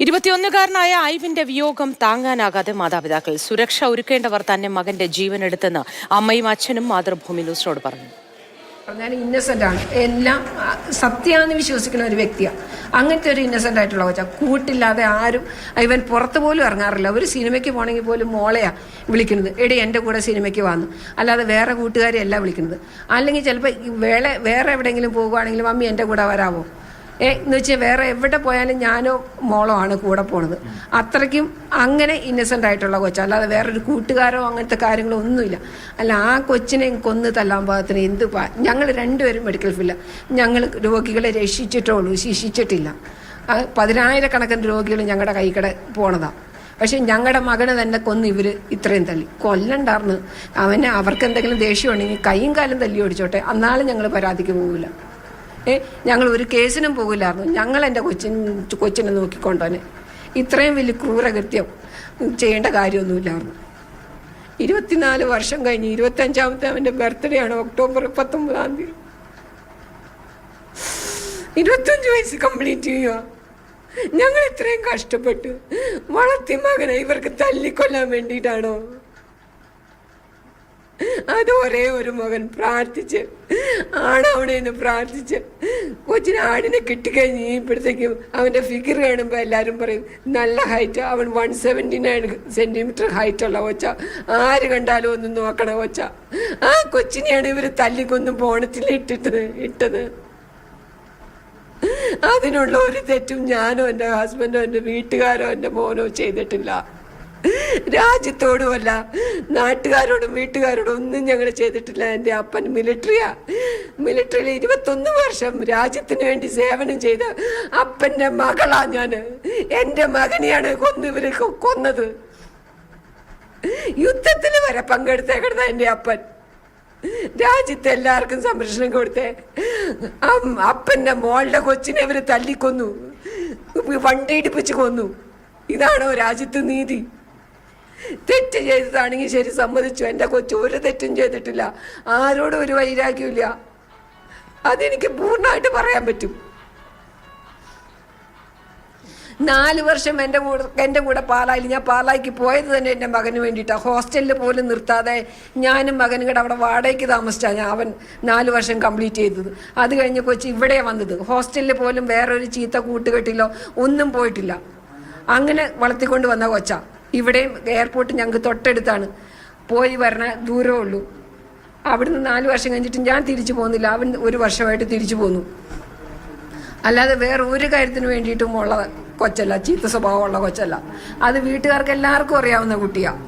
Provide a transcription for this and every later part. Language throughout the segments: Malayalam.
ഇരുപത്തിയൊന്നുകാരനായ ഐവിന്റെ വിയോഗം താങ്ങാനാകാതെ മാതാപിതാക്കൾ സുരക്ഷ ഒരുക്കേണ്ടവർ തന്നെ മകന്റെ ജീവൻ എടുത്തെന്ന് അമ്മയും അച്ഛനും മാതൃഭൂമി ന്യൂസിനോട് പറഞ്ഞു. ഞാൻ ഇന്നസെന്റ് ആണ്. എല്ലാം സത്യാന്ന് വിശ്വസിക്കുന്ന ഒരു വ്യക്തിയാണ് അങ്ങനത്തെ ഒരു ഇന്നസെന്റ് ആയിട്ടുള്ള കൊച്ചാ. കൂട്ടില്ലാതെ ആരും ഇവൻ പുറത്ത് പോലും ഇറങ്ങാറില്ല. ഒരു സിനിമയ്ക്ക് പോകണമെങ്കിൽ പോലും മോളെയാ വിളിക്കുന്നത്. എടി എന്റെ കൂടെ സിനിമയ്ക്ക് വന്നു. അല്ലാതെ വേറെ കൂട്ടുകാരെ അല്ല വിളിക്കുന്നത്. അല്ലെങ്കിൽ ചിലപ്പോൾ വേറെ വേറെ എവിടെയെങ്കിലും പോകുവാണെങ്കിലും മമ്മി എന്റെ കൂടെ വരാമോ എന്ന് വെച്ചാൽ വേറെ എവിടെ പോയാലും ഞാനോ മോളോ ആണ് കൂടെ പോണത്. അത്രയ്ക്കും അങ്ങനെ ഇന്നസെന്റ് ആയിട്ടുള്ള കൊച്ച. അല്ലാതെ വേറൊരു കൂട്ടുകാരോ അങ്ങനത്തെ കാര്യങ്ങളോ ഒന്നുമില്ല. അല്ല ആ കൊച്ചിനെ കൊന്ന് തല്ലാൻ പാകത്തിന് എന്ത് ഞങ്ങൾ രണ്ടുപേരും മെഡിക്കൽ ഫീൽഡ് ഞങ്ങൾ രോഗികളെ രക്ഷിച്ചിട്ടുള്ളൂ ശിക്ഷിച്ചിട്ടില്ല. പതിനായിരക്കണക്കിന് രോഗികൾ ഞങ്ങളുടെ കൈക്കട പോണതാ. പക്ഷെ ഞങ്ങളുടെ മകനെ തന്നെ കൊന്ന് ഇവർ ഇത്രയും തല്ലി. കൊല്ലണ്ടാർന്ന്. അവനെ അവർക്ക് എന്തെങ്കിലും ദേഷ്യം ഉണ്ടെങ്കിൽ കൈയും കാലും തല്ലി ഓടിച്ചോട്ടെ. അന്നാളും ഞങ്ങൾ പരാതിക്ക് പോകില്ല ഞങ്ങൾ ഒരു കേസിനും പോകില്ലായിരുന്നു. ഞങ്ങൾ എന്റെ കൊച്ചിൻ കൊച്ചിനെ നോക്കിക്കൊണ്ടോനെ ഇത്രയും വലിയ ക്രൂരകൃത്യം ചെയ്യേണ്ട കാര്യമൊന്നുമില്ലായിരുന്നു. ഇരുപത്തിനാല് വർഷം കഴിഞ്ഞ് ഇരുപത്തഞ്ചാമത്തെ അവന്റെ ബർത്ത്ഡേ ആണ് ഒക്ടോബർ പത്തൊമ്പതാം തീയതി. ഇരുപത്തഞ്ച് വയസ്സ് കംപ്ലീറ്റ് ചെയ്യുക ഞങ്ങൾ ഇത്രയും കഷ്ടപ്പെട്ട് വളർത്തി മകനെ ഇവർക്ക് തല്ലിക്കൊല്ലാൻ വേണ്ടിയിട്ടാണോ? അത് ഒരേ ഒരു മകൻ പ്രാർത്ഥിച്ച് ആണവിടെ നിന്ന് പ്രാർത്ഥിച്ച്. കൊച്ചിന് ആടിനെ കിട്ടിക്കഴിഞ്ഞ് ഇപ്പോഴത്തേക്കും അവന്റെ ഫിഗർ കാണുമ്പോൾ എല്ലാവരും പറയും നല്ല ഹൈറ്റ് അവൻ one seventy nine centimetre height ഉള്ള കൊച്ച. ആര് കണ്ടാലും ഒന്ന് നോക്കണ കൊച്ച. ആ കൊച്ചിനെയാണ് ഇവർ തല്ലിക്കൊന്നും ബോണത്തിൽ ഇട്ടിട്ടത് ഇട്ടത്. അതിനുള്ള ഒരു തെറ്റും ഞാനും എന്റെ ഹസ്ബൻഡോ എന്റെ വീട്ടുകാരോ എന്റെ മോനോ ചെയ്തിട്ടില്ല. രാജ്യത്തോടുമല്ല നാട്ടുകാരോടും വീട്ടുകാരോടും ഒന്നും ഞങ്ങൾ ചെയ്തിട്ടില്ല. എന്റെ അപ്പൻ മിലിറ്ററിയാ മിലിറ്ററിയിൽ ഇരുപത്തൊന്ന് വർഷം രാജ്യത്തിന് വേണ്ടി സേവനം ചെയ്ത അപ്പന്റെ മകളാ ഞാൻ എന്റെ മകനെയാണ് കൊന്ന് ഇവർ കൊന്നത്. യുദ്ധത്തിൽ വരെ പങ്കെടുത്തേക്കിടുന്ന എന്റെ അപ്പൻ. രാജ്യത്ത് എല്ലാവർക്കും സംരക്ഷണം കൊടുത്തേ. അപ്പന്റെ മോളുടെ കൊച്ചിനെ ഇവർ തല്ലിക്കൊന്നു. വണ്ടി ഇടിപ്പിച്ച് കൊന്നു. ഇതാണോ രാജ്യത്ത് നീതി? തെറ്റ് ചെയ്തതാണെങ്കിൽ ശരി സമ്മതിച്ചു. എന്റെ കൊച്ചു ഒരു തെറ്റും ചെയ്തിട്ടില്ല. ആരോടും ഒരു വൈരാഗ്യമില്ല അതെനിക്ക് പൂർണമായിട്ട് പറയാൻ പറ്റും. നാല് വർഷം എന്റെ കൂടെ എന്റെ കൂടെ പാലായിൽ ഞാൻ പാലായിക്ക് പോയത് തന്നെ എന്റെ മകന് വേണ്ടിയിട്ടാണ് ഹോസ്റ്റലിൽ പോലും നിർത്താതെ ഞാനും മകനും കൂടെ അവിടെ വാടകയ്ക്ക് താമസിച്ചാണ് ഞാൻ അവൻ നാല് വർഷം കംപ്ലീറ്റ് ചെയ്തത്. അത് കഴിഞ്ഞ് കൊച്ചി ഇവിടെ വന്നത്. ഹോസ്റ്റലിൽ പോലും വേറൊരു ചീത്ത കൂട്ടുകെട്ടിലോ ഒന്നും പോയിട്ടില്ല. അങ്ങനെ വളർത്തിക്കൊണ്ട് വന്ന കൊച്ച. ഇവിടെയും എയർപോർട്ട് ഞങ്ങൾക്ക് തൊട്ടടുത്താണ്. പോയി വരണ ദൂരമേ ഉള്ളൂ. അവിടുന്ന് നാല് വർഷം കഴിഞ്ഞിട്ട് ഞാൻ തിരിച്ചു പോകുന്നില്ല. അവൻ ഒരു വർഷമായിട്ട് തിരിച്ചു പോന്നു. അല്ലാതെ വേറെ ഒരു കാര്യത്തിന് വേണ്ടിയിട്ടും ഉള്ള കൊച്ചല്ല. ചീത്ത സ്വഭാവമുള്ള കൊച്ചല്ല. അത് വീട്ടുകാർക്ക് എല്ലാവർക്കും അറിയാവുന്ന കുട്ടിയാ.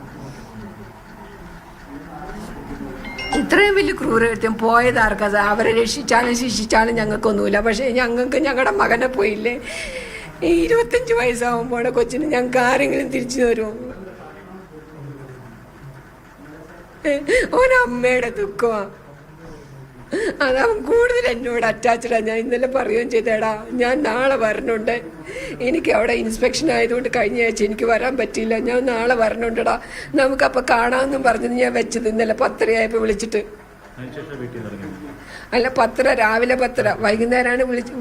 ഇത്രയും വലിയ ക്രൂരകൃത്യം പോയത് ആർക്കാ? സാർ? അവരെ രക്ഷിച്ചാലും ശിക്ഷിച്ചാലും ഞങ്ങൾക്കൊന്നുമില്ല. പക്ഷേ ഞങ്ങൾക്ക് ഞങ്ങളുടെ മകനെ പോയില്ലേ? ഈ ഇരുപത്തഞ്ച് വയസ്സാവുമ്പോൾ കൊച്ചിന് ഞങ്ങൾക്ക് ആരെങ്കിലും തിരിച്ചു തരുമോ? ഒരമ്മയുടെ ദുഃഖമാ. അതവൻ കൂടുതൽ എന്നോട് അറ്റാച്ചഡാ ഞാൻ ഇന്നലെ പറയുകയും ചെയ്തേടാ ഞാൻ നാളെ വരണുണ്ട്. എനിക്ക് അവിടെ ഇൻസ്പെക്ഷൻ ആയതുകൊണ്ട് കഴിഞ്ഞ ആഴ്ച എനിക്ക് വരാൻ പറ്റിയില്ല. ഞാൻ നാളെ വരണുണ്ടടാ. നമുക്കപ്പോൾ കാണാമെന്നും പറഞ്ഞത് ഞാൻ വെച്ചത് ഇന്നലെ പത്തരയായപ്പോൾ വിളിച്ചിട്ട്. അല്ല പത്തര രാവിലെ പത്തര. വൈകുന്നേരമാണ് വിളിച്ച്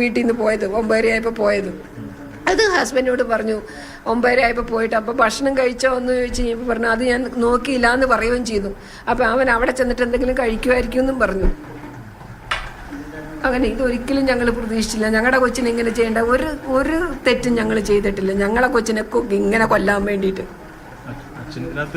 വീട്ടിൽ നിന്ന് പോയത്. ഒമ്പതരയായപ്പോൾ പോയത്. അത് ഹസ്ബൻഡിനോട് പറഞ്ഞു ഒമ്പതരയായപ്പോൾ പോയിട്ട് അപ്പോൾ ഭക്ഷണം കഴിച്ചോ എന്ന് ചോദിച്ചു കഴിഞ്ഞപ്പോൾ പറഞ്ഞു അത് ഞാൻ നോക്കിയില്ല എന്ന് പറയുകയും ചെയ്തു. അപ്പോൾ അവൻ അവിടെ ചെന്നിട്ട് എന്തെങ്കിലും കഴിക്കുമായിരിക്കും എന്നും പറഞ്ഞു. അങ്ങനെ ഇതൊരിക്കലും ഞങ്ങൾ പ്രതീക്ഷിച്ചില്ല. ഞങ്ങളുടെ കൊച്ചിനെ ഇങ്ങനെ ചെയ്യേണ്ട ഒരു ഒരു തെറ്റും ഞങ്ങൾ ചെയ്തിട്ടില്ല. ഞങ്ങളെ കൊച്ചിനെ ഇങ്ങനെ കൊല്ലാൻ വേണ്ടിയിട്ട്.